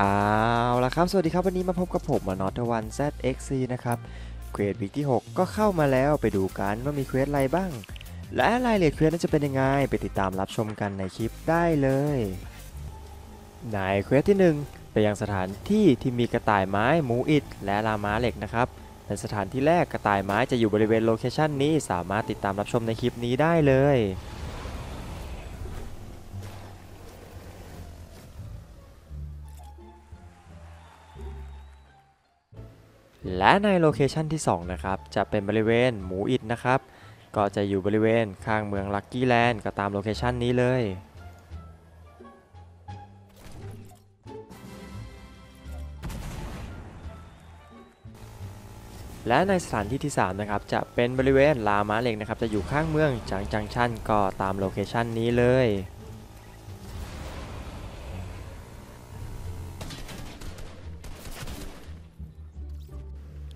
เอาละครับ สวัสดีครับ วันนี้มาพบกับผมมานอตวัน ZXC นะครับเควสวีคที่ 6 ก็เข้ามาแล้วไปดูกันว่ามีเควสอะไรบ้าง และรายละเอียดเควสนั้นจะเป็นยังไง ไปติดตามรับชมกันในคลิปได้เลยในเควสที่ 1 ไปยังสถานที่ที่มีกระต่ายไม้หมูอิดและลาม้าเหล็กนะครับในสถานที่แรกกระต่ายไม้จะอยู่บริเวณโลเคชันนี้สามารถติดตามรับชมในคลิปนี้ได้เลย และในโลเคชันที่ 2 นะครับ จะเป็นบริเวณหมูอิดนะครับ ก็จะอยู่บริเวณข้างเมืองลักกี้แลนด์ก็ตามโลเคชันนี้เลย และในสถานที่ที่ 3 นะครับ จะเป็นบริเวณลามาเล็กนะครับ จะอยู่ข้างเมืองจังจังชันก็ตามโลเคชันนี้เลย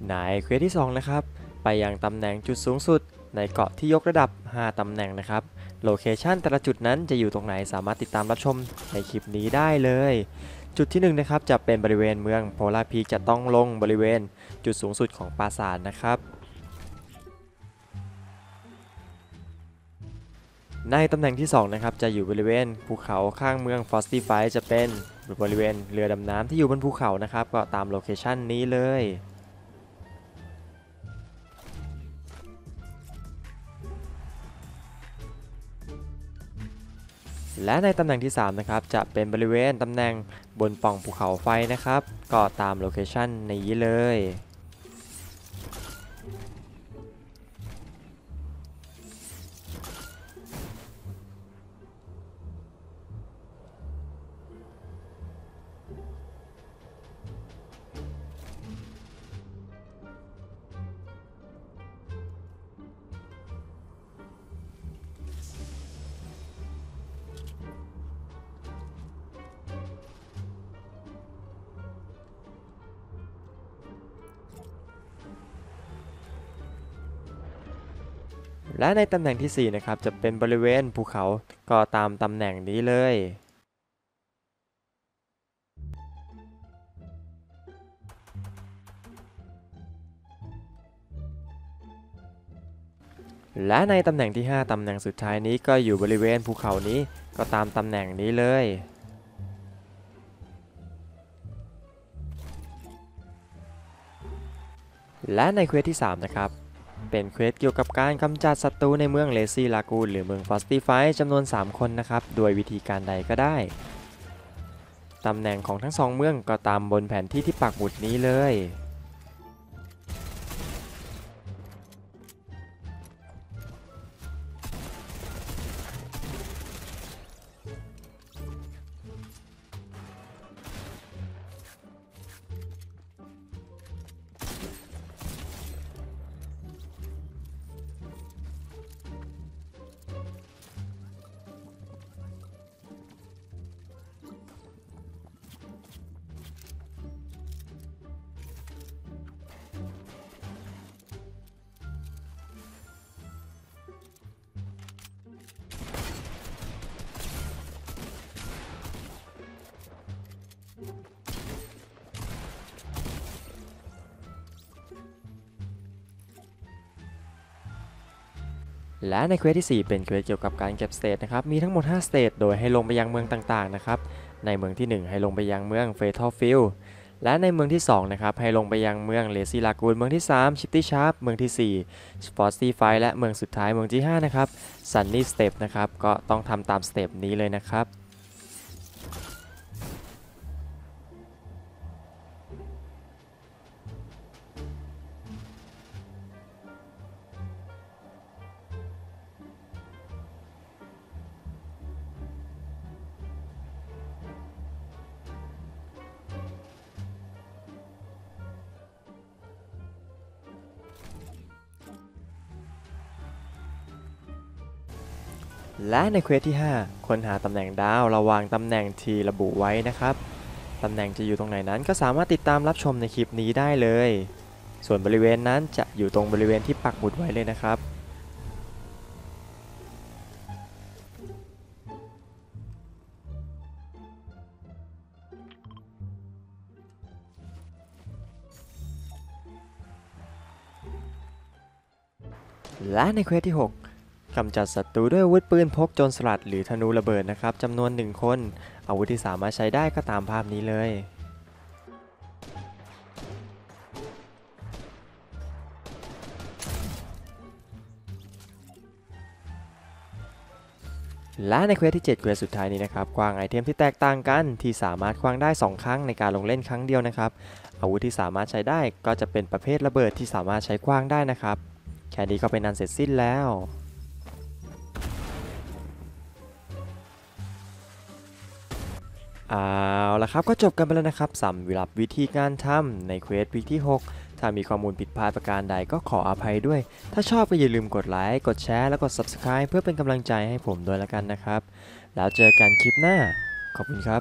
ในเควสที่ 2 นะครับ ไปยังตำแหน่งจุดสูงสุด ในเกาะที่ยกระดับ 5 ตำแหน่งนะครับ โลเคชันแต่ละจุดนั้นจะอยู่ตรงไหนสามารถติดตามรับชมในคลิปนี้ได้เลย จุดที่ 1 นะครับ จะเป็นบริเวณเมืองโพลาพีจะต้องลงบริเวณจุดสูงสุดของปราสาทนะครับ ในตำแหน่งที่ 2 นะครับ จะอยู่บริเวณภูเขาข้างเมืองฟอสตี้ไฟจะเป็นบริเวณเรือดำน้ำที่อยู่บนภูเขานะครับ ก็ตามโลเคชันนี้เลย และในตำแหน่งที่ 3 นะครับ จะเป็นบริเวณตำแหน่งบนป่องภูเขาไฟนะครับ ก็ตามโลเคชันนี้เลย และในตำแหน่งที่4นะครับจะเป็นบริเวณภูเขาก็ตามตำแหน่งนี้เลยและในตำแหน่งที่ 5 ตำแหน่งสุดท้ายนี้ก็อยู่บริเวณภูเขานี้ก็ตามตำแหน่งนี้เลย และในเควสที่ 3 นะครับ เป็นเควสเกี่ยวกับการกำจัดศัตรูในเมืองเลซี่ลากูนหรือเมืองฟอสตี้ไฟจำนวน 3 คนนะครับ โดยวิธีการใดก็ได้ ตำแหน่งของทั้งสองเมืองก็ตามบนแผนที่ที่ปักหมุดนี้เลย และในเควสที่ 4 เป็นเควสเกี่ยวกับการเก็บสเตทนะครับ มีทั้งหมด 5 สเตทโดยให้ลงไปยังเมืองต่างๆนะครับ ในเมืองที่ 1 ให้ลงไปยังเมืองเฟทอลฟิลและในเมืองที่ 2 นะครับ ให้ลงไปยังเมืองเลซี่ลากูนเมืองที่ 3 ชิปตี้ชาร์ปเมืองที่4สปอร์ตซีไฟและเมืองสุดท้ายเมืองที่ 5 นะครับซันนี่สเตปนะครับ ก็ต้องทำตามสเตปนี้เลยนะครับ และในเควสที่ 5 ค้นหาตำแหน่งดาวระวางตำแหน่งที่ระบุไว้นะครับตำแหน่งจะอยู่ตรงไหนนั้นก็สามารถติดตามรับชมในคลิปนี้ได้เลย ส่วนบริเวณนั้นจะอยู่ตรงบริเวณที่ปักหมุดไว้เลยนะครับ และในเควสที่ 6 กำจัดศัตรูด้วยอาวุธปืนพกโจรสลัดหรือธนูระเบิดนะครับจำนวน 1 คน อาวุธที่สามารถใช้ได้ก็ตามภาพนี้เลยและในเควสที่ 7 เควสสุดท้ายนี้นะครับกวางไอเทมที่แตกต่างกันที่สามารถควางได้ 2 ครั้งในการลงเล่นครั้งเดียวนะครับ อาวุธที่สามารถใช้ได้ก็จะเป็นประเภทระเบิดที่สามารถใช้กว้างได้นะครับ แค่นี้ก็เป็นอันเสร็จสิ้นแล้ว เอาละครับก็จบกันไปแล้วนะครับสำหรับวิธีการทำในเควสวิกที่ 6 ถ้ามีข้อมูลผิดพลาดประการใดก็ขออภัยด้วย ถ้าชอบก็อย่าลืมกดไลค์กดแชร์แล้วกด Subscribe เพื่อเป็นกำลังใจให้ผมด้วยละกันนะครับ แล้วเจอกันคลิปหน้า ขอบคุณครับ